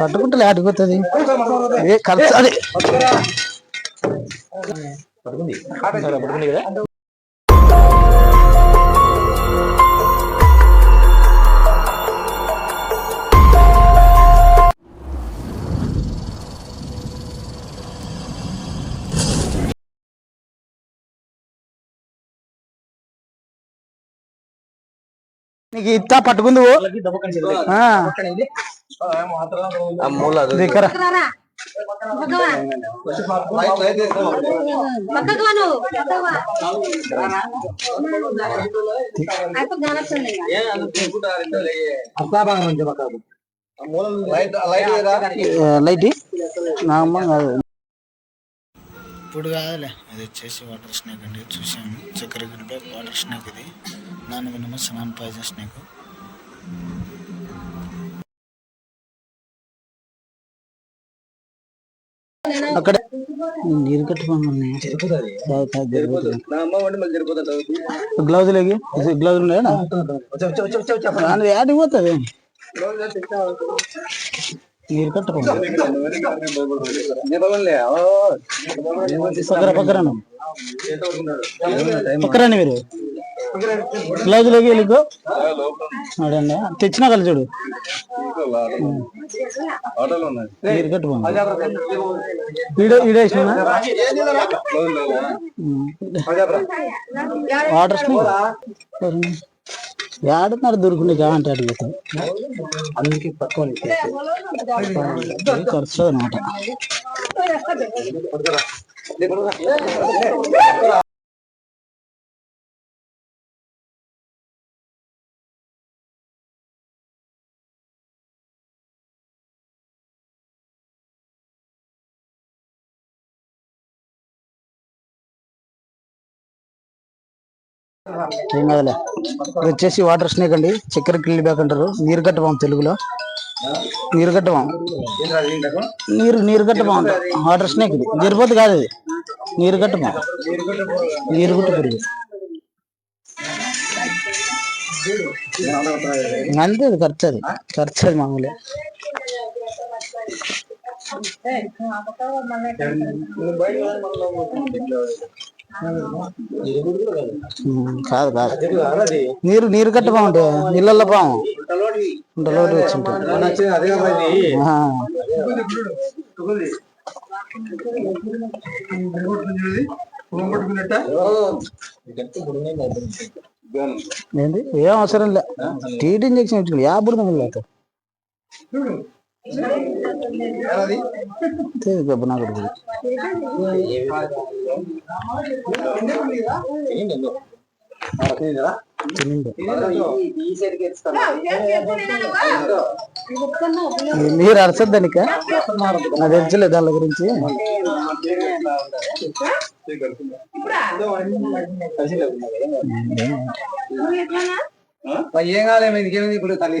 పట్టుకుంటే లేకపోతుంది ఏ ఖర్చు అది. పట్టుకుంది. పట్టుకుంది కదా? నీకు ఇత్తా పట్టుకుంది దగ్గర లైట్ ఇ. నా అమ్మ కాదు. ఇప్పుడు కాదులే. అది వచ్చేసి వాటర్ స్నేక్ అండి. చూసాము చక్కెర గిన్నెపై వాటర్ స్నేక్ ఇది. Non venomous non poison snake అక్కడ నీరు కట్టుకోండి గ్లౌజ్ లేగి గ్లౌజ్ ఉన్నాయా? పోతుంది పక్కన పక్కన పక్కరండి మీరు. వెళ్ళికో అడండి తెచ్చినా కలిసి చూడు. నీరు కట్టుకోండి ఈడో వేసినా వాటర్ ఏడున్నాడు దొరుకునే కావంటే అడుగుతాం అందుకే తక్కువ ఖర్చు అనమాట ఏం కాదులే. ఇది వచ్చేసి వాటర్ స్నేక్ అండి. చక్కెర కిల్లి బ్యాక్ అంటారు. నీరు కట్టబాం తెలుగులో. నీరు కట్టబాం నీరు నీరు కట్టబాం వాటర్ స్నేక్ ఇది. జరిపోతు కాదు ఇది. నీరు కట్టబాం నీరు గుట్ట పెరుగు. అంతే అది ఖర్చు అది. ఖర్చు అది మామూలే. కాదు కాదు. నీరు నీరు కట్ట బాగుంటే నీళ్ళల్లో పాము ఉండలోటి వచ్చింటాయి ఆ. ఏంది? ఏం అవసరం లే. టీటీ ఇంజక్షన్ నాకు తెలియదు. తినిండు. మీరు అరచద్దానిక నాకు తెలుసులే దాని గురించి. ఏం కాలేదు ఇంకేమైంది? ఇప్పుడు తల్లి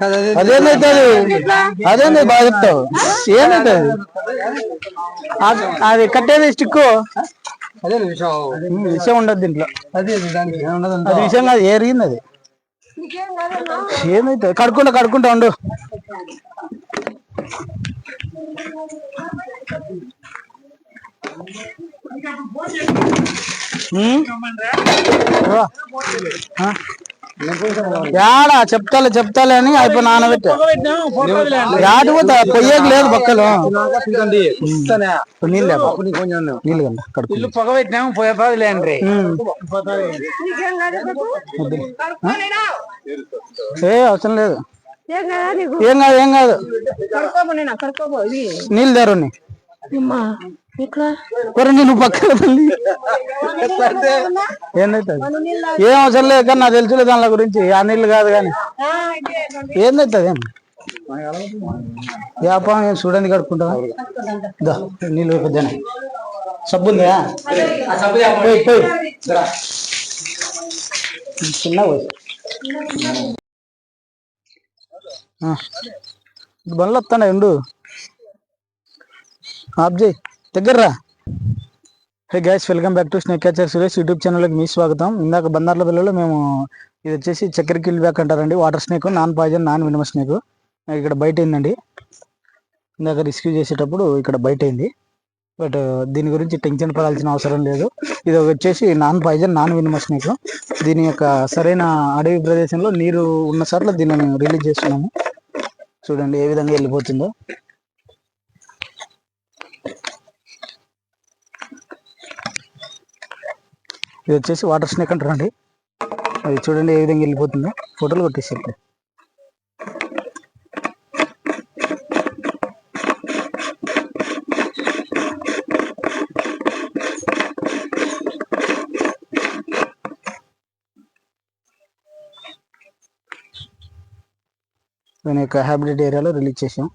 అదేమైతుంది? అదేంది బాగా చెప్తావు? ఏమైతుంది? అది కట్టేది స్టిక్ అదే విషయం విషయం ఉండదు దీంట్లో అది విషయం కాదు ఏరిగింది అది. ఏమైతుంది? కడుక్కుంటా కడుక్కుంటా ఉండు. యాడా చెప్తాలే చెప్తాలే అని అయిపోయి నానబెట్టా. యాడి పోతా పొయ్యేకి లేదు బక్కలు. నీళ్ళు? నీళ్ళు కడుపు పొగ పెట్టినాము ఏ అవసరం లేదు. ఏం కాదు ఏం కాదు. నీళ్ళు దారుణ్ణి కొరండి నువ్వు పక్కన తల్లి ఏం అవసరం లేదు కానీ నాకు తెలుసులే దాని గురించి. ఆ నీళ్ళు కాదు కానీ. ఏందవుతుంది ఏం వ్యాపారం ఏం చూడండి కడుక్కుంటా దా నీళ్ళు పెద్ద సబ్బు ఉందా? పోయి, పోయి. చిన్న బండ్లు వస్తాను ఎండు ఆబ్జీ దగ్గర్రా. Hey guys welcome back to snake catcher Suresh YouTube ఛానల్కి మీ స్వాగతం. ఇందాక బందార్ల పిల్లలు మేము ఇది వచ్చేసి చక్కెర కిల్ బ్యాక్ అంటారండి. Water snake non poison non venom snake ఇక్కడ బయట అయిందండి ఇందాక రిస్క్యూ చేసేటప్పుడు ఇక్కడ బయట అయింది బట్ దీని గురించి టెన్షన్ పడాల్సిన అవసరం లేదు. ఇది వచ్చేసి non poison non venom snake దీని యొక్క సరైన అడవి ప్రదేశంలో నీరు ఉన్న సార్లు దీనిని రిలీజ్ చేస్తున్నాము. చూడండి ఏ విధంగా వెళ్ళిపోతుందో. ఇది వచ్చేసి వాటర్ స్నేక్ అంటారండి అది చూడండి ఏ విధంగా వెళ్ళిపోతుందో. ఫోటోలు కొట్టేసి ఇప్పుడే. దాని యొక్క హ్యాబిటెడ్ ఏరియాలో రిలీజ్ చేసాం.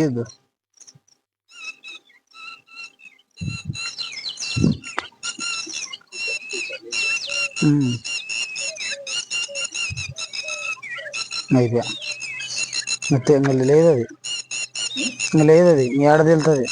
ఏదో ఉమ్. అయిపోయా అంతే మళ్ళీ లేదు అది ఇంకా లేదు అది మీ ఆడ తెలుతుంది.